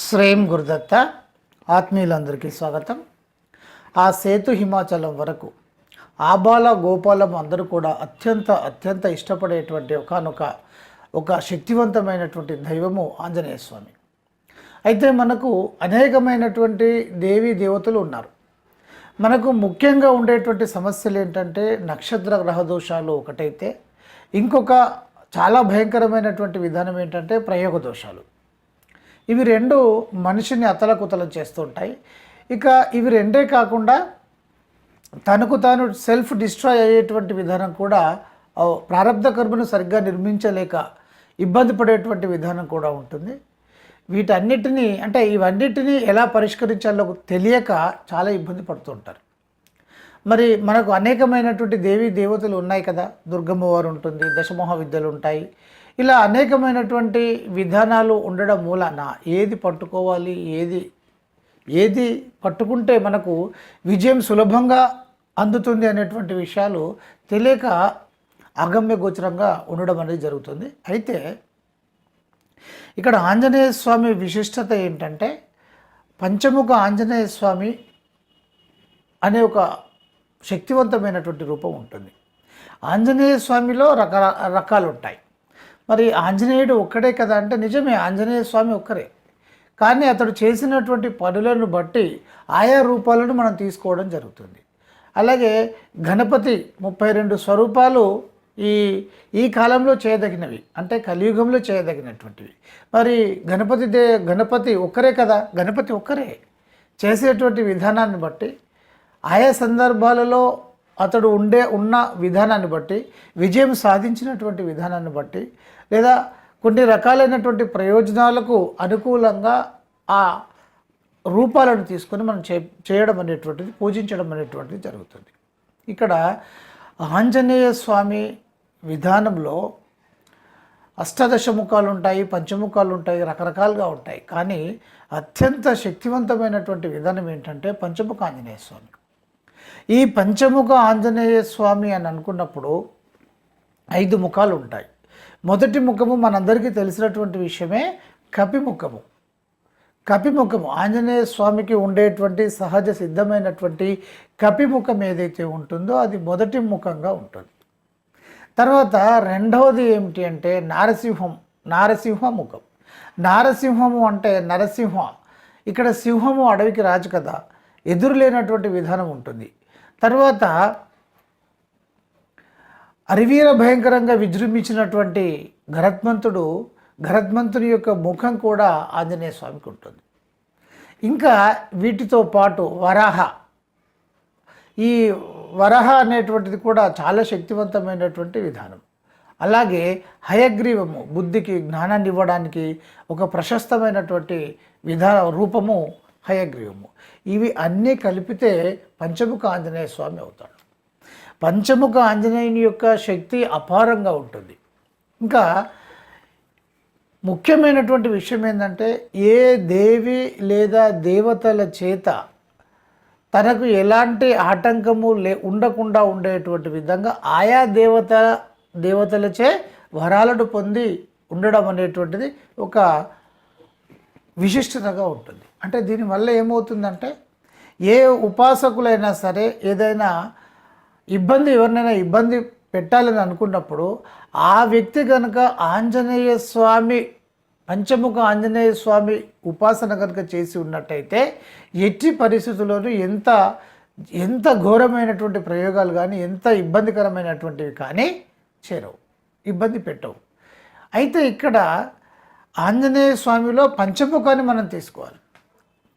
శ్రేయం గురుదత్త ఆత్మీయులందరికీ స్వాగతం. ఆ సేతు హిమాచలం వరకు ఆబాల గోపాలం అందరూ కూడా అత్యంత అత్యంత ఇష్టపడేటువంటి ఒకనొక ఒక శక్తివంతమైనటువంటి దైవము ఆంజనేయ స్వామి. అయితే మనకు అనేకమైనటువంటి దేవీ దేవతలు ఉన్నారు. మనకు ముఖ్యంగా ఉండేటువంటి సమస్యలు ఏంటంటే నక్షత్ర గ్రహ దోషాలు ఒకటైతే ఇంకొక చాలా భయంకరమైనటువంటి విధానం ఏంటంటే ప్రయోగ దోషాలు. ఇవి రెండు మనిషిని అతలకుతలం చేస్తుంటాయి. ఇక ఇవి రెండే కాకుండా తనకు తాను సెల్ఫ్ డిస్ట్రాయ్ అయ్యేటువంటి విధానం కూడా ఆ, ప్రారంధ కర్మను సరిగ్గా నిర్మించలేక ఇబ్బంది పడేటువంటి విధానం కూడా ఉంటుంది. వీటన్నిటినీ అంటే ఇవన్నిటినీ ఎలా పరిష్కరించాలో తెలియక చాలా ఇబ్బంది పడుతుంటారు మరి మనకు అనేకమైనటువంటి దేవీ దేవతలు ఉన్నాయి కదా. దుర్గమ్మ వారు ఉంటుంది దశమోహ విద్యలు ఉంటాయి. ఇలా అనేకమైనటువంటి విధానాలు ఉండడం మూలాన ఏది పట్టుకోవాలి ఏది ఏది పట్టుకుంటే మనకు విజయం సులభంగా అందుతుంది అనేటువంటి విషయాలు తెలియక అగమ్య గోచరంగా ఉండడం అనేది జరుగుతుంది. అయితే ఇక్కడ ఆంజనేయ స్వామి విశిష్టత ఏంటంటే పంచముఖ ఆంజనేయ స్వామి అనే ఒక శక్తివంతమైనటువంటి రూపం ఉంటుంది. ఆంజనేయ స్వామిలో రక రకాలు ఉంటాయి మరి ఆంజనేయుడు ఒక్కడే కదా అంటే నిజమే ఆంజనేయ స్వామి ఒక్కరే. కానీ అతడు చేసినటువంటి పనులను బట్టి ఆయా రూపాలను మనం తీసుకోవడం జరుగుతుంది. అలాగే గణపతి ముప్పై రెండు స్వరూపాలు ఈ ఈ కాలంలో చేయదగినవి అంటే కలియుగంలో చేయదగినటువంటివి. మరి గణపతి దే గణపతి ఒక్కరే కదా గణపతి ఒక్కరే. చేసేటువంటి విధానాన్ని బట్టి ఆయా సందర్భాలలో అతడు ఉండే ఉన్న విధానాన్ని బట్టి విజయం సాధించినటువంటి విధానాన్ని బట్టి లేదా కొన్ని రకాలైనటువంటి ప్రయోజనాలకు అనుకూలంగా ఆ రూపాలను తీసుకొని మనం చే చేయడం అనేటువంటిది పూజించడం అనేటువంటిది జరుగుతుంది. ఇక్కడ ఆంజనేయ స్వామి విధానంలో అష్టాదశ ముఖాలు ఉంటాయి పంచముఖాలు ఉంటాయి రకరకాలుగా ఉంటాయి. కానీ అత్యంత శక్తివంతమైనటువంటి విధానం ఏంటంటే పంచముఖ ఆంజనేయ స్వామి. ఈ పంచముఖ ఆంజనేయ స్వామి అని అనుకున్నప్పుడు ఐదు ముఖాలు ఉంటాయి. మొదటి ముఖము మనందరికీ తెలిసినటువంటి విషయమే కపిముఖము. కపిముఖము ఆంజనేయ స్వామికి ఉండేటువంటి సహజ సిద్ధమైనటువంటి కపిముఖం ఏదైతే ఉంటుందో అది మొదటి ముఖంగా ఉంటుంది. తర్వాత రెండవది ఏమిటి అంటే నారసింహం నారసింహ ముఖం. నారసింహము అంటే నరసింహ. ఇక్కడ సింహము అడవికి రాజు కదా. ఎదురు లేనటువంటి విధానం ఉంటుంది. తర్వాత అరివీర భయంకరంగా విజృంభించినటువంటి గరత్మంతుడు గరత్మంతుని యొక్క ముఖం కూడా ఆంజనేయ స్వామికి ఉంటుంది. ఇంకా వీటితో పాటు వరాహ. ఈ వరహ అనేటువంటిది కూడా చాలా శక్తివంతమైనటువంటి విధానం. అలాగే హయగ్రీవము బుద్ధికి జ్ఞానాన్ని ఇవ్వడానికి ఒక ప్రశస్తమైనటువంటి విధాన రూపము హయగ్రీవము. ఇవి అన్నీ కలిపితే పంచముఖ ఆంజనేయ స్వామి అవుతాడు. పంచముఖ ఆంజనేయుని యొక్క శక్తి అపారంగా ఉంటుంది. ఇంకా ముఖ్యమైనటువంటి విషయం ఏంటంటే ఏ దేవి లేదా దేవతల చేత తనకు ఎలాంటి ఆటంకము లే ఉండకుండా ఉండేటువంటి విధంగా ఆయా దేవత దేవతలచే వరాలను పొంది ఉండడం అనేటువంటిది ఒక విశిష్టతగా ఉంటుంది. అంటే దీనివల్ల ఏమవుతుందంటే ఏ ఉపాసకులైనా సరే ఏదైనా ఇబ్బంది ఎవరినైనా ఇబ్బంది పెట్టాలని అనుకున్నప్పుడు ఆ వ్యక్తి కనుక ఆంజనేయ స్వామి పంచముఖ ఆంజనేయ స్వామి ఉపాసన కనుక చేసి ఉన్నట్టయితే ఎట్టి పరిస్థితుల్లోనూ ఎంత ఎంత ఘోరమైనటువంటి ప్రయోగాలు కానీ ఎంత ఇబ్బందికరమైనటువంటివి కానీ చేరవు. ఇబ్బంది పెట్టవు. అయితే ఇక్కడ ఆంజనేయ స్వామిలో పంచముఖాన్ని మనం తీసుకోవాలి.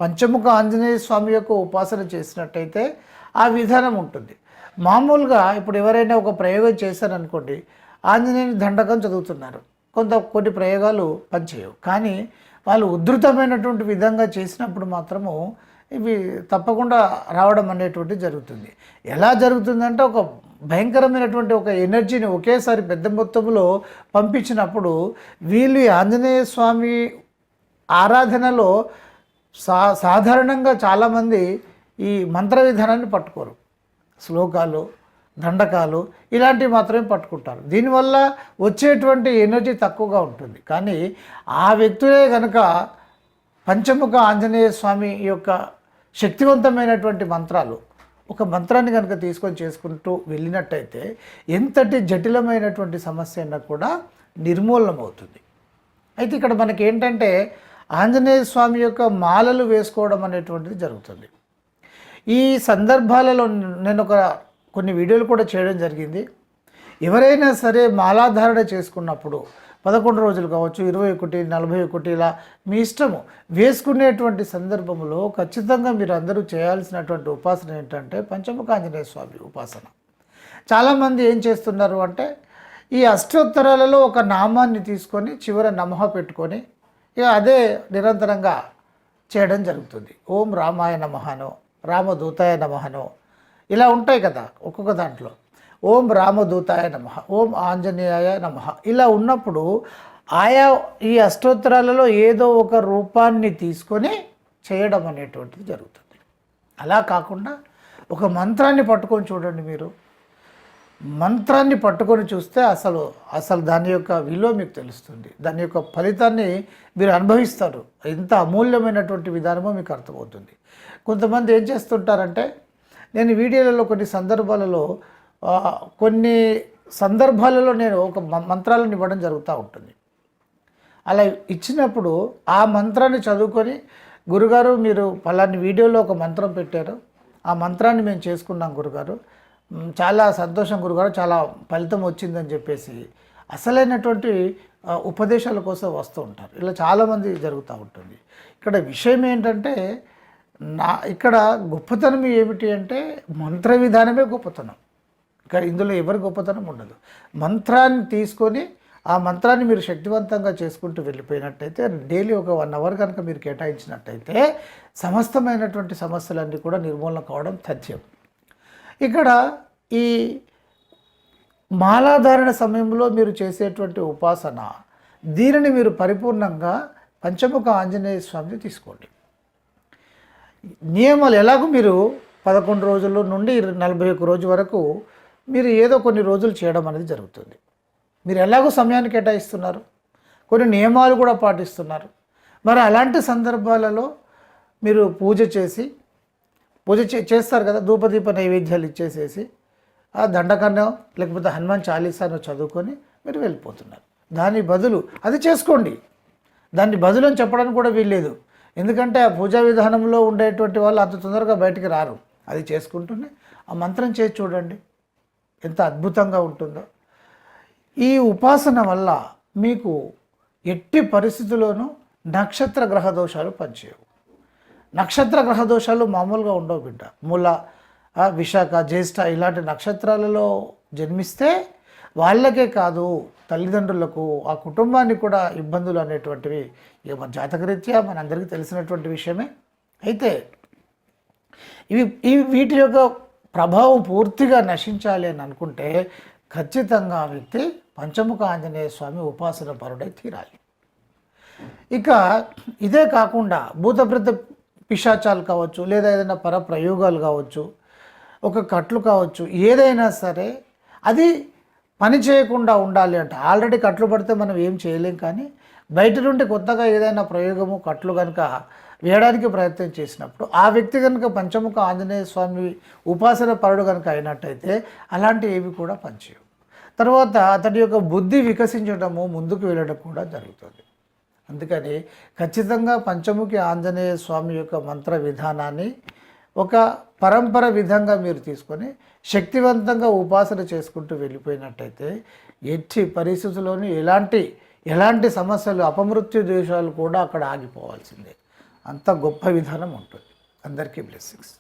పంచముఖ ఆంజనేయ స్వామి యొక్క ఉపాసన చేసినట్టయితే ఆ విధానం ఉంటుంది. మామూలుగా ఇప్పుడు ఎవరైనా ఒక ప్రయోగం చేశారనుకోండి ఆంజనేయుని దండకం చదువుతున్నారు. కొంత కొన్ని ప్రయోగాలు పనిచేయవు. కానీ వాళ్ళు ఉధృతమైనటువంటి విధంగా చేసినప్పుడు మాత్రము ఇవి తప్పకుండా రావడం అనేటువంటి జరుగుతుంది. ఎలా జరుగుతుందంటే ఒక భయంకరమైనటువంటి ఒక ఎనర్జీని ఒకేసారి పెద్ద మొత్తంలో పంపించినప్పుడు వీళ్ళు ఆంజనేయ స్వామి ఆరాధనలో సా సాధారణంగా చాలామంది ఈ మంత్ర విధానాన్ని పట్టుకోరు. శ్లోకాలు దండకాలు ఇలాంటివి మాత్రమే పట్టుకుంటారు. దీనివల్ల వచ్చేటువంటి ఎనర్జీ తక్కువగా ఉంటుంది. కానీ ఆ వ్యక్తులే కనుక పంచముఖ ఆంజనేయ స్వామి యొక్క శక్తివంతమైనటువంటి మంత్రాలు ఒక మంత్రాన్ని కనుక తీసుకొని చేసుకుంటూ వెళ్ళినట్టయితే ఎంతటి జటిలమైనటువంటి సమస్య అయినా కూడా నిర్మూలనం అవుతుంది అయితే ఇక్కడ మనకి ఏంటంటే ఆంజనేయ స్వామి యొక్క మాలలు వేసుకోవడం అనేటువంటిది జరుగుతుంది. ఈ సందర్భాలలో నేను ఒక కొన్ని వీడియోలు కూడా చేయడం జరిగింది. ఎవరైనా సరే మాలాధారణ చేసుకున్నప్పుడు పదకొండు రోజులు కావచ్చు ఇరవై ఒకటి నలభై ఒకటి ఇలా మీ ఇష్టము వేసుకునేటువంటి సందర్భంలో ఖచ్చితంగా మీరు అందరూ చేయాల్సినటువంటి ఉపాసన ఏంటంటే పంచముఖ ఆంజనేయ స్వామి ఉపాసన. చాలామంది ఏం చేస్తున్నారు అంటే ఈ అష్టోత్తరాలలో ఒక నామాన్ని తీసుకొని చివర నమః పెట్టుకొని ఇక అదే నిరంతరంగా చేయడం జరుగుతుంది. ఓం రామాయ నమఃనో రామదూతాయ నమహనో ఇలా ఉంటాయి కదా ఒక్కొక్క దాంట్లో. ఓం రామదూతాయ నమ ఓం ఆంజనేయాయ నమ. ఇలా ఉన్నప్పుడు ఆయా ఈ అష్టోత్తరాలలో ఏదో ఒక రూపాన్ని తీసుకొని చేయడం అనేటువంటిది జరుగుతుంది. అలా కాకుండా ఒక మంత్రాన్ని పట్టుకొని చూడండి మీరు. మంత్రాన్ని పట్టుకొని చూస్తే అసలు అసలు దాని యొక్క విలువ మీకు తెలుస్తుంది. దాని యొక్క ఫలితాన్ని మీరు అనుభవిస్తారు. ఎంత అమూల్యమైనటువంటి విధానమో మీకు అర్థమవుతుంది. కొంతమంది ఏం చేస్తుంటారంటే నేను వీడియోలలో కొన్ని సందర్భాలలో కొన్ని సందర్భాలలో నేను ఒక మంత్రాలను ఇవ్వడం జరుగుతూ ఉంటుంది. అలా ఇచ్చినప్పుడు ఆ మంత్రాన్ని చదువుకొని గురుగారు మీరు పలాని వీడియోలో ఒక మంత్రం పెట్టారు. ఆ మంత్రాన్ని మేము చేసుకున్నాం గురుగారు. చాలా సంతోషం గురుగారు చాలా ఫలితం వచ్చిందని చెప్పేసి అసలైనటువంటి ఉపదేశాల కోసం వస్తూ ఉంటారు. ఇలా చాలామంది జరుగుతూ ఉంటుంది. ఇక్కడ విషయం ఏంటంటే నా ఇక్కడ గొప్పతనం ఏమిటి అంటే మంత్ర విధానమే గొప్పతనం. ఇక్కడ ఇందులో ఎవరి గొప్పతనం ఉండదు. మంత్రాన్ని తీసుకొని ఆ మంత్రాన్ని మీరు శక్తివంతంగా చేసుకుంటూ వెళ్ళిపోయినట్టయితే డైలీ ఒక వన్ అవర్ కనుక మీరు కేటాయించినట్టయితే సమస్తమైనటువంటి సమస్యలన్నీ కూడా నిర్మూలన కావడం తథ్యం. ఇక్కడ ఈ మాలాధారణ సమయంలో మీరు చేసేటువంటి ఉపాసన దీనిని మీరు పరిపూర్ణంగా పంచముఖ ఆంజనేయ స్వామిని తీసుకోండి. నియమాలు ఎలాగో మీరు పదకొండు రోజుల నుండి నలభై ఒక్క రోజు వరకు మీరు ఏదో కొన్ని రోజులు చేయడం అనేది జరుగుతుంది. మీరు ఎలాగో సమయాన్ని కేటాయిస్తున్నారు. కొన్ని నియమాలు కూడా పాటిస్తున్నారు. మరి అలాంటి సందర్భాలలో మీరు పూజ చేసి పూజ చే చేస్తారు కదా ధూపదీప నైవేద్యాలు ఇచ్చేసేసి ఆ దండకన్నం లేకపోతే హనుమాన్ చాలీసాను చదువుకొని మీరు వెళ్ళిపోతున్నారు. దాని బదులు అది చేసుకోండి. దాన్ని బదులు అని చెప్పడానికి కూడా వీల్లేదు. ఎందుకంటే ఆ పూజా విధానంలో ఉండేటువంటి వాళ్ళు అంత తొందరగా బయటికి రారు. అది చేసుకుంటూనే ఆ మంత్రం చేసి చూడండి. ఎంత అద్భుతంగా ఉంటుందో. ఈ ఉపాసన వల్ల మీకు ఎట్టి పరిస్థితుల్లోనూ నక్షత్ర గ్రహ దోషాలు పనిచేయవు. నక్షత్ర గ్రహ దోషాలు మామూలుగా ఉండవు బిడ్డ. మూల విశాఖ జ్యేష్ఠ ఇలాంటి నక్షత్రాలలో జన్మిస్తే వాళ్ళకే కాదు తల్లిదండ్రులకు ఆ కుటుంబానికి కూడా ఇబ్బందులు అనేటువంటివి ఇక మన జాతకరీత్యా మనందరికీ తెలిసినటువంటి విషయమే. అయితే ఇవి ఇవి వీటి యొక్క ప్రభావం పూర్తిగా నశించాలి అని అనుకుంటే ఖచ్చితంగా ఆ వ్యక్తి పంచముఖ ఆంజనేయ స్వామి ఉపాసన పరుడై తీరాలి. ఇక ఇదే కాకుండా భూతప్రత పిశాచాలు కావచ్చు లేదా ఏదైనా పర ప్రయోగాలు కావచ్చు ఒక కట్లు కావచ్చు ఏదైనా సరే అది పని చేయకుండా ఉండాలి అంటే ఆల్రెడీ కట్లు పడితే మనం ఏం చేయలేం కానీ బయట నుండి కొత్తగా ఏదైనా ప్రయోగము కట్లు కనుక వేయడానికి ప్రయత్నం చేసినప్పుడు ఆ వ్యక్తి కనుక పంచముఖ ఆంజనేయ స్వామి ఉపాసన పరుడు కనుక అయినట్టయితే అలాంటి ఏవి కూడా పనిచేయవు తర్వాత అతడి యొక్క బుద్ధి వికసించడము ముందుకు వెళ్ళడం కూడా జరుగుతుంది. అందుకని ఖచ్చితంగా పంచముఖి ఆంజనేయ స్వామి యొక్క మంత్ర విధానాన్ని ఒక పరంపర విధంగా మీరు తీసుకొని శక్తివంతంగా ఉపాసన చేసుకుంటూ వెళ్ళిపోయినట్టయితే ఎట్టి పరిస్థితుల్లోనూ ఎలాంటి ఎలాంటి సమస్యలు అపమృత్యు దేశాలు కూడా అక్కడ ఆగిపోవాల్సిందే. అంత గొప్ప విధానం ఉంటుంది. అందరికీ బ్లెస్సింగ్స్